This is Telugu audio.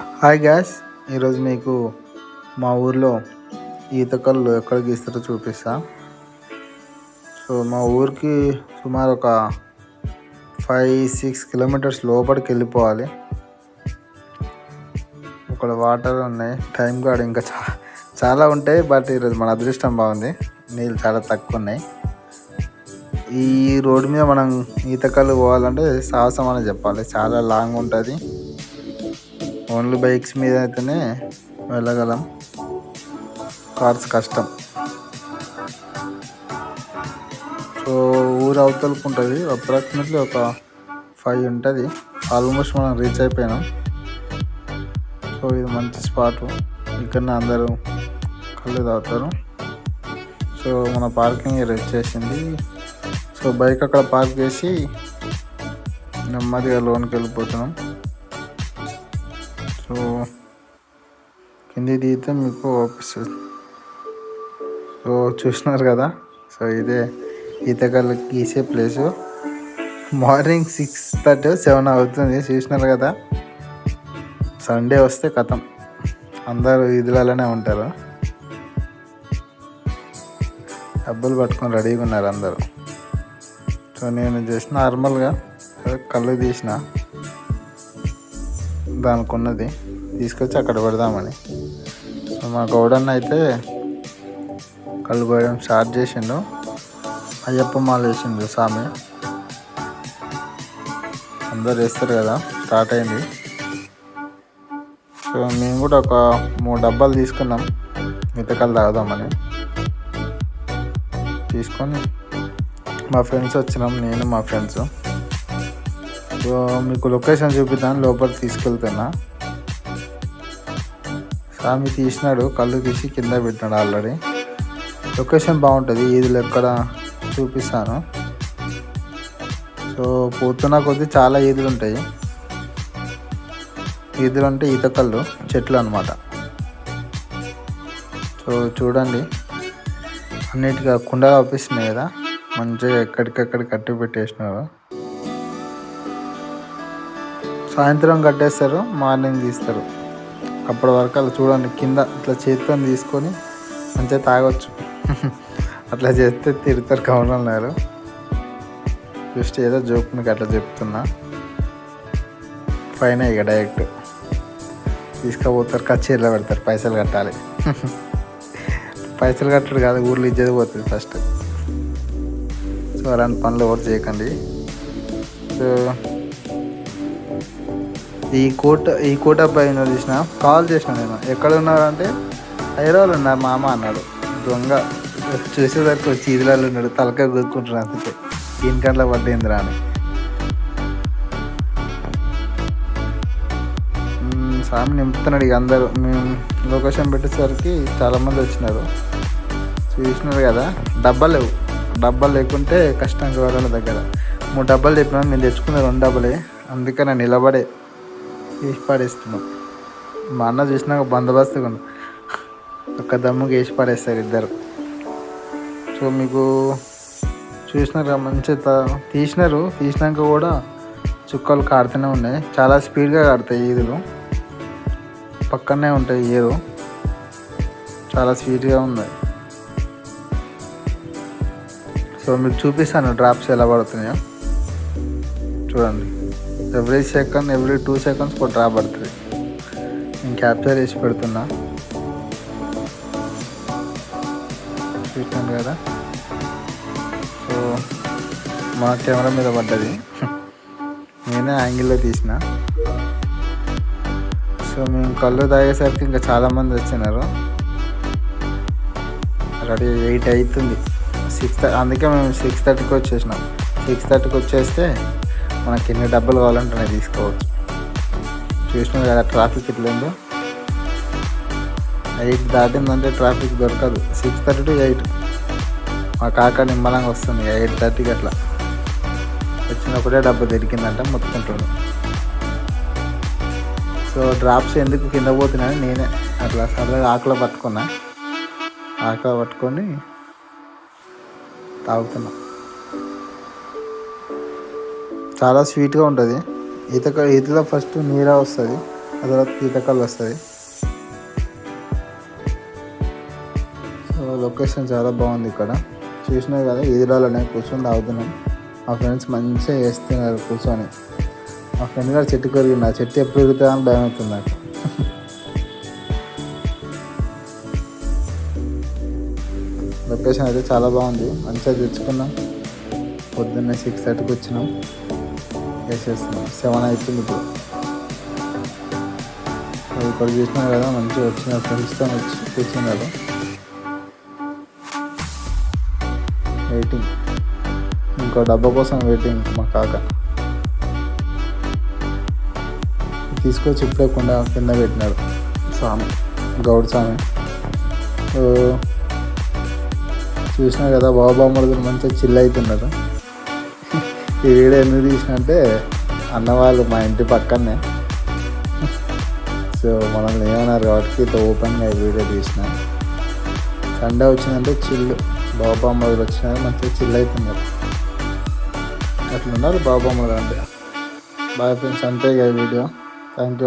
హాయ్ గ్యాస్ ఈరోజు మీకు మా ఊర్లో ఈత కళ్ళు ఎక్కడ గీస్తారో చూపిస్తా. సో మా ఊరికి సుమారు ఒక ఫైవ్ సిక్స్ కిలోమీటర్స్ లోపలికి వెళ్ళిపోవాలి. ఇక్కడ వాటర్ ఉన్నాయి టైం కూడా ఇంకా చా చాలా ఉంటాయి బట్ ఈరోజు మన అదృష్టం బాగుంది. నీళ్ళు చాలా తక్కువ ఉన్నాయి. ఈ రోడ్డు మీద మనం ఈతకల్లు పోవాలంటే సాహసం అని చెప్పాలి. చాలా లాంగ్ ఉంటుంది. ఓన్లీ బైక్స్ మీద అయితేనే వెళ్ళగలం. కార్స్ కష్టం. సో ఊరు అవతలకు ఉంటుంది అప్రాక్సిమేట్లీ ఒక ఫైవ్ ఉంటుంది. ఆల్మోస్ట్ మనం రీచ్ అయిపోయినాం. సో ఇది మంచి స్పాట్. ఇక్కడనే అందరూ కళ్ళు తాగుతారు. సో మన పార్కింగ్ రీచ్ చేసింది. సో బైక్ అక్కడ పార్క్ చేసి నెమ్మదిగా లోన్కి వెళ్ళిపోతున్నాం. సో కింది దిగితే మీకు ఓపిస్తుంది సో చూసినారు కదా? సో ఇదే ఈతకాలు గీసే place morning six thirty seven అవుతుంది చూసినారు కదా? సండే వస్తే కథం. అందరూ ఇదిలలోనే ఉంటారు. డబ్బులు పట్టుకొని రెడీగా ఉన్నారు అందరూ. సో నేను జస్ట్ నార్మల్గా కళ్ళు తీసిన. దానికి ఉన్నది తీసుకొచ్చి అక్కడ పెడదామని. సో మా గౌడన్న అయితే కళ్ళు పోయడం స్టార్ట్ చేసిండు. అయ్యప్ప మాల వేసిండు స్వామి అందరు వేస్తారు కదా స్టార్ట్ అయింది. సో మేము కూడా ఒక మూడు డబ్బాలు తీసుకున్నాం. మితకలు తాగుదామని. తీసుకొని మా ఫ్రెండ్స్ వచ్చినాం నేను మా ఫ్రెండ్స్. సో మీకు లొకేషన్ చూపిద్దాను లోపల తీసుకెళ్తున్నా. ఆమె తీసినాడు కళ్ళు తీసి కింద పెట్టినాడు ఆల్రెడీ. లొకేషన్ బాగుంటుంది ఈదులు ఎక్కడ చూపిస్తాను. సో పోతున్న కొద్దీ చాలా ఈదులు ఉంటాయి. ఈదులు అంటే ఈత కళ్ళు చెట్లు అనమాట సో చూడండి. అన్నిటిగా కుండలు అవుపిస్తున్నాయి కదా మంచిగా ఎక్కడికక్కడ కట్టి పెట్టేసినారు. సాయంత్రం కట్టేస్తారు మార్నింగ్ తీస్తారు. అప్పటి వరకు అలా చూడండి కింద ఇట్లా చేతితో తీసుకొని మంచిగా తాగొచ్చు. అట్లా చేస్తే తిడతారు కమలన్నారు జస్ట్ ఏదో జోక్ అట్లా చెప్తున్నా. పైన ఇక డైరెక్ట్ తీసుకుపోతారు కచేరీలో పెడతారు పైసలు కట్టాలి. పైసలు కట్టడు కాదు ఊర్లో ఇచ్చేది పోతుంది ఫస్ట్ సో అలాంటి పనులు ఎవరు చేయకండి. సో ఈ కోట ఈ కోట పైన చూసిన కాల్ చేసిన నేను. ఎక్కడ ఉన్నారంటే హైదరాబాద్ ఉన్నారు మామ అన్నాడు. దొంగ. చూసేసరికి వచ్చి ఇదిలాలు ఉన్నాడు. తలకాయ గుద్దుకుంటున్నాడు అందుకే. దీనికంట్లో పడ్డేందిరా రాని స్వామి నింపుతున్నాడు ఇక అందరూ. మేము లొకేషన్ పెట్టేసరికి చాలామంది వచ్చినారు. చూసినారు కదా డబ్బాలు లేవు. డబ్బాలు లేకుంటే కష్టం వాళ్ళ దగ్గర. మూడు డబ్బాలు చెప్పినా నేను తెచ్చుకున్న రెండు డబ్బలే. అందుకే నేను నిలబడే వేసి పడేస్తున్నాం మా అన్న చూసినాక బందోబస్తుగా ఉంది. ఒక్క దమ్ముకి వేసి పడేస్తారు ఇద్దరు. సో మీకు చూసినారు మంచిగా తీసినారు. తీసినాక కూడా చుక్కలు కాడుతూనే ఉన్నాయి. చాలా స్పీడ్గా కాడతాయి ఈదులు పక్కనే ఉంటాయి ఏదో చాలా స్వీట్గా ఉన్నాయి. సో మీకు చూపిస్తాను డ్రాప్స్ ఎలా పడుతున్నాయో. చూడండి. Every second every two seconds ఒక డ్రా పడుతుంది నేను క్యాప్చర్ చేసి పెడుతున్నా. చూసాను కదా? సో మా కెమెరా మీద పడ్డది. నేనే యాంగిల్లో తీసిన. సో మేము కళ్ళు తాగేసరికి ఇంకా చాలామంది వచ్చినారు. రెడీ ఎయిట్ అవుతుంది. సిక్స్ అందుకే మేము సిక్స్ థర్టీకి వచ్చేసినాం. సిక్స్ థర్టీకి వచ్చేస్తే మనకి ఎన్ని డబ్బులు కావాలంటే నేను తీసుకోవచ్చు. చూసినాం కదా ట్రాఫిక్ ఎట్లుందో ఎయిట్ దాటిందంటే ట్రాఫిక్ దొరకదు. సిక్స్ థర్టీ టు ఎయిట్ మా కాక నిమ్మలంగా వస్తుంది ఎయిట్ థర్టీకి అట్లా. వచ్చినప్పుడే డబ్బు దొరికిందంటే మొత్తుకుంటాడు సో డ్రాప్స్ ఎందుకు కింద పోతున్నాయని నేనే అట్లా సరదాగా ఆకులో పట్టుకున్నా. ఆకులో పట్టుకొని తాగుతున్నా. చాలా స్వీట్గా ఉంటుంది. ఈత ఈతలో ఫస్ట్ నీర వస్తుంది. ఆ తర్వాత ఈతకల్ వస్తుంది. సో లొకేషన్ చాలా బాగుంది ఇక్కడ. చూసినా కదా ఈదురాలోనే కూర్చొని తాగుతున్నాం. మా ఫ్రెండ్స్ మంచిగా చేస్తున్నారు కూర్చొని. మా ఫ్రెండ్ గారు చెట్టు కొరిగింది ఆ చెట్టు ఎప్పుడు ఎగురుతుందా అని భయం అవుతుంది నాకు. లొకేషన్ అయితే చాలా బాగుంది. మంచిగా తెచ్చుకున్నాం. పొద్దున్నే సిక్స్ థర్టీకి వచ్చినాం. వేసేస్తున్నాం సెవెన్ అవుతుంది ఇప్పుడు. అది ఇక్కడ చూసినాం కదా మంచిగా వచ్చిన ఫ్రెండ్స్తో వచ్చి కూర్చున్నారు వెయిటింగ్ ఇంకో డబ్బా కోసం వెయిటింగ్ మా కాక. తీసుకొచ్చి ఇప్పుడేకుండా కింద పెట్టినాడు. స్వామి. గౌడ్ స్వామి. చూసినా కదా బాబామ్మడుగులు మంచిగా చిల్ అవుతున్నారు. ఈ వీడియో ఎందుకు తీసిన అంటే అన్నవాళ్ళు మా ఇంటి పక్కనే సో మనల్ని ఏమన్నారు కాబట్టి ఇంత ఓపెన్గా ఈ వీడియో తీసిన. సండే వచ్చిందంటే చిల్లు బాబామ్మడుగులు వచ్చినా మంచిగా చిల్ అవుతున్నారు అట్లున్నారు బాబామ్మలు అంటే. బాయ్ ఫ్రెండ్స్ అంతే కదా వీడియో. Thank you